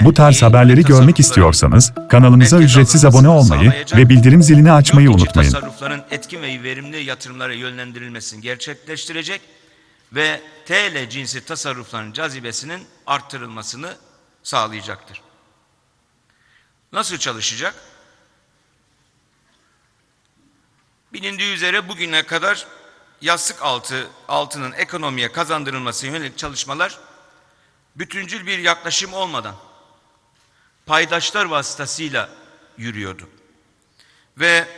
Bu tarz haberleri görmek istiyorsanız kanalımıza ücretsiz abone olmayı ve bildirim zilini açmayı unutmayın. tasarrufların etkin ve verimli yatırımlara yönlendirilmesini gerçekleştirecek ve TL cinsi tasarrufların cazibesinin arttırılmasını sağlayacaktır. Nasıl çalışacak? Bilindiği üzere bugüne kadar yastık altı altının ekonomiye kazandırılması yönelik çalışmalar bütüncül bir yaklaşım olmadan paydaşlar vasıtasıyla yürüyordu. Ve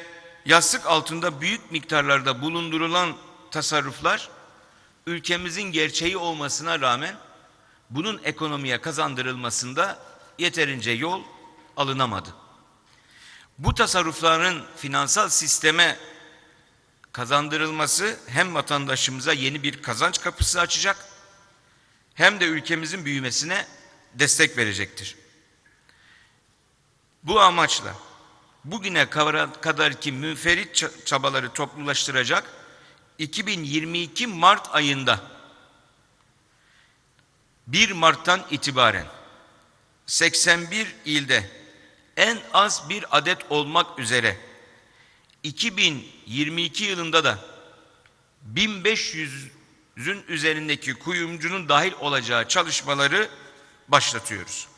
yastık altında büyük miktarlarda bulundurulan tasarruflar ülkemizin gerçeği olmasına rağmen bunun ekonomiye kazandırılmasında yeterince yol alınamadı. Bu tasarrufların finansal sisteme kazandırılması hem vatandaşımıza yeni bir kazanç kapısı açacak hem de ülkemizin büyümesine destek verecektir. Bu amaçla bugüne kadar ki müferit ça- çabaları toplulaştıracak 2022 Mart ayında 1 Mart'tan itibaren 81 ilde en az bir adet olmak üzere 2022 yılında da 1500'ün üzerindeki kuyumcunun dahil olacağı çalışmaları başlatıyoruz.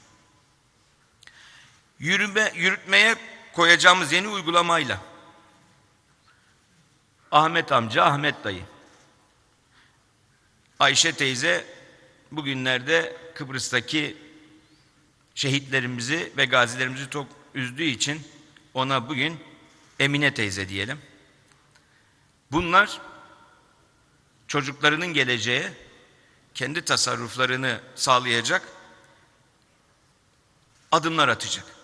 Yürüme, yürütmeye koyacağımız yeni uygulamayla Ahmet amca, Ahmet dayı, Ayşe teyze bugünlerde Kıbrıs'taki şehitlerimizi ve gazilerimizi çok üzdüğü için ona bugün Emine teyze diyelim. Bunlar çocuklarının geleceğe kendi tasarruflarını sağlayacak adımlar atacak.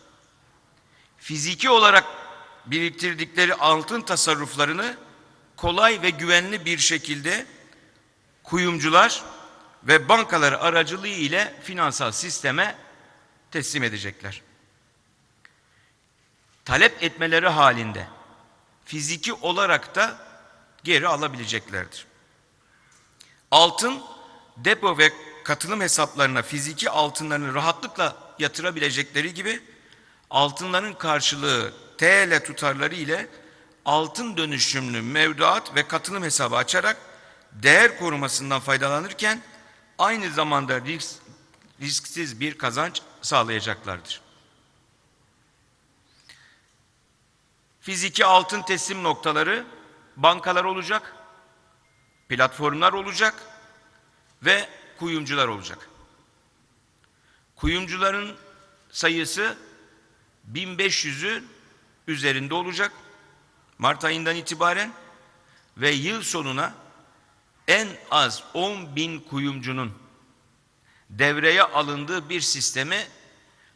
Fiziki olarak biriktirdikleri altın tasarruflarını kolay ve güvenli bir şekilde kuyumcular ve bankalar aracılığı ile finansal sisteme teslim edecekler. Talep etmeleri halinde fiziki olarak da geri alabileceklerdir. Altın depo ve katılım hesaplarına fiziki altınlarını rahatlıkla yatırabilecekleri gibi altınların karşılığı TL tutarları ile altın dönüşümlü mevduat ve katılım hesabı açarak değer korumasından faydalanırken aynı zamanda risk, risksiz bir kazanç sağlayacaklardır. Fiziki altın teslim noktaları bankalar olacak, platformlar olacak ve kuyumcular olacak. Kuyumcuların sayısı 1500'ün üzerinde olacak Mart ayından itibaren ve yıl sonuna en az 10 bin kuyumcunun devreye alındığı bir sistemi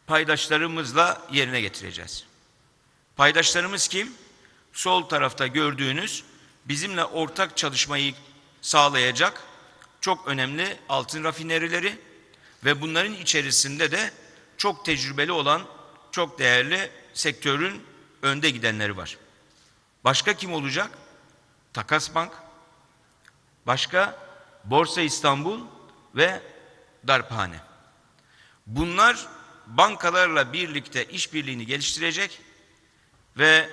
paydaşlarımızla yerine getireceğiz. Paydaşlarımız kim? Sol tarafta gördüğünüz bizimle ortak çalışmayı sağlayacak çok önemli altın rafinerileri ve bunların içerisinde de çok tecrübeli olan çok değerli sektörün önde gidenleri var. Başka kim olacak? Takas Bank, başka Borsa İstanbul ve Darphane. Bunlar bankalarla birlikte işbirliğini geliştirecek ve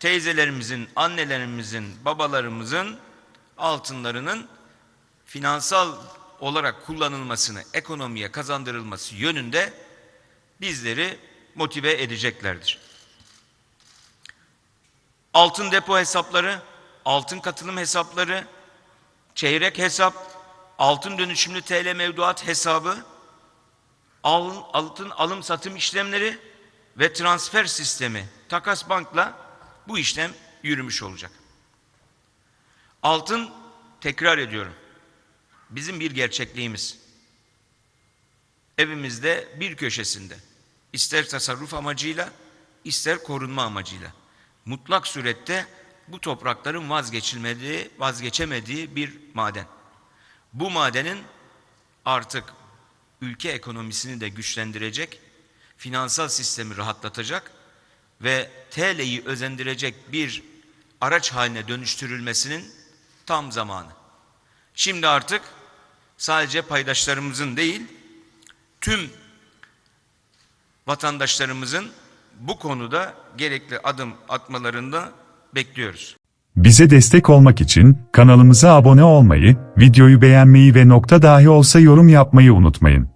teyzelerimizin, annelerimizin, babalarımızın altınlarının finansal olarak kullanılmasını, ekonomiye kazandırılması yönünde bizleri motive edeceklerdir. Altın depo hesapları, altın katılım hesapları, çeyrek hesap, altın dönüşümlü TL mevduat hesabı, al- altın alım satım işlemleri ve transfer sistemi Takas Bank'la bu işlem yürümüş olacak. Altın tekrar ediyorum. Bizim bir gerçekliğimiz. Evimizde bir köşesinde ister tasarruf amacıyla ister korunma amacıyla mutlak surette bu toprakların vazgeçilmediği, vazgeçemediği bir maden. Bu madenin artık ülke ekonomisini de güçlendirecek, finansal sistemi rahatlatacak ve TL'yi özendirecek bir araç haline dönüştürülmesinin tam zamanı. Şimdi artık sadece paydaşlarımızın değil, tüm vatandaşlarımızın bu konuda gerekli adım atmalarında bekliyoruz. Bize destek olmak için kanalımıza abone olmayı, videoyu beğenmeyi ve nokta dahi olsa yorum yapmayı unutmayın.